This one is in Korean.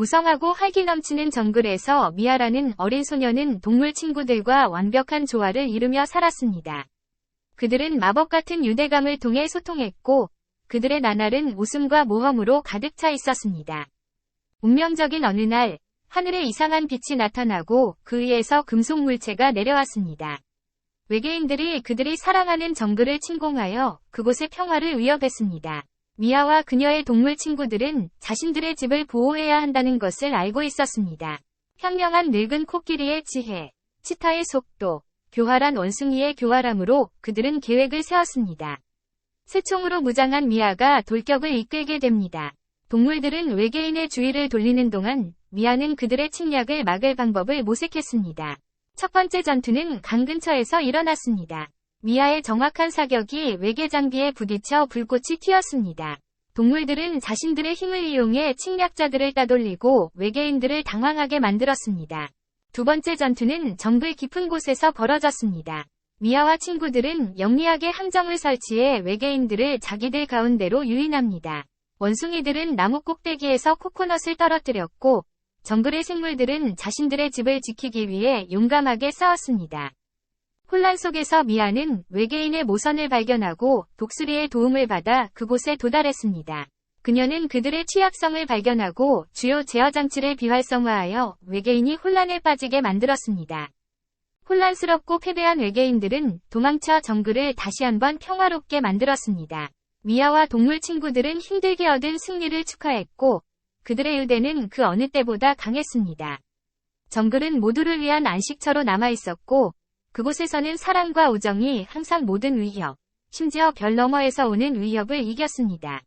무성하고 활기 넘치는 정글에서 미아라는 어린 소녀는 동물 친구들과 완벽한 조화를 이루며 살았습니다. 그들은 마법 같은 유대감을 통해 소통했고 그들의 나날은 웃음과 모험으로 가득 차 있었습니다. 운명적인 어느 날 하늘에 이상한 빛이 나타나고 그 위에서 금속 물체가 내려왔습니다. 외계인들이 그들이 사랑하는 정글을 침공하여 그곳의 평화를 위협했습니다. 미아와 그녀의 동물 친구들은 자신들의 집을 보호해야 한다는 것을 알고 있었습니다. 현명한 늙은 코끼리의 지혜, 치타의 속도, 교활한 원숭이의 교활함으로 그들은 계획을 세웠습니다. 새총으로 무장한 미아가 돌격을 이끌게 됩니다. 동물들은 외계인의 주의를 돌리는 동안 미아는 그들의 침략을 막을 방법을 모색했습니다. 첫 번째 전투는 강 근처에서 일어났습니다. 미아의 정확한 사격이 외계 장비에 부딪혀 불꽃이 튀었습니다. 동물들은 자신들의 힘을 이용해 침략자들을 따돌리고 외계인들을 당황하게 만들었습니다. 두 번째 전투는 정글 깊은 곳에서 벌어졌습니다. 미아와 친구들은 영리하게 함정을 설치해 외계인들을 자기들 가운데로 유인합니다. 원숭이들은 나무 꼭대기에서 코코넛을 떨어뜨렸고 정글의 생물들은 자신들의 집을 지키기 위해 용감하게 싸웠습니다. 혼란 속에서 미아는 외계인의 모선을 발견하고 독수리의 도움을 받아 그곳에 도달했습니다. 그녀는 그들의 취약성을 발견하고 주요 제어 장치를 비활성화하여 외계인이 혼란에 빠지게 만들었습니다. 혼란스럽고 패배한 외계인들은 도망쳐 정글을 다시 한번 평화롭게 만들었습니다. 미아와 동물 친구들은 힘들게 얻은 승리를 축하했고 그들의 의대는 그 어느 때보다 강했습니다. 정글은 모두를 위한 안식처로 남아있었고 그곳에서는 사랑과 우정이 항상 모든 위협, 심지어 별 너머에서 오는 위협을 이겼습니다.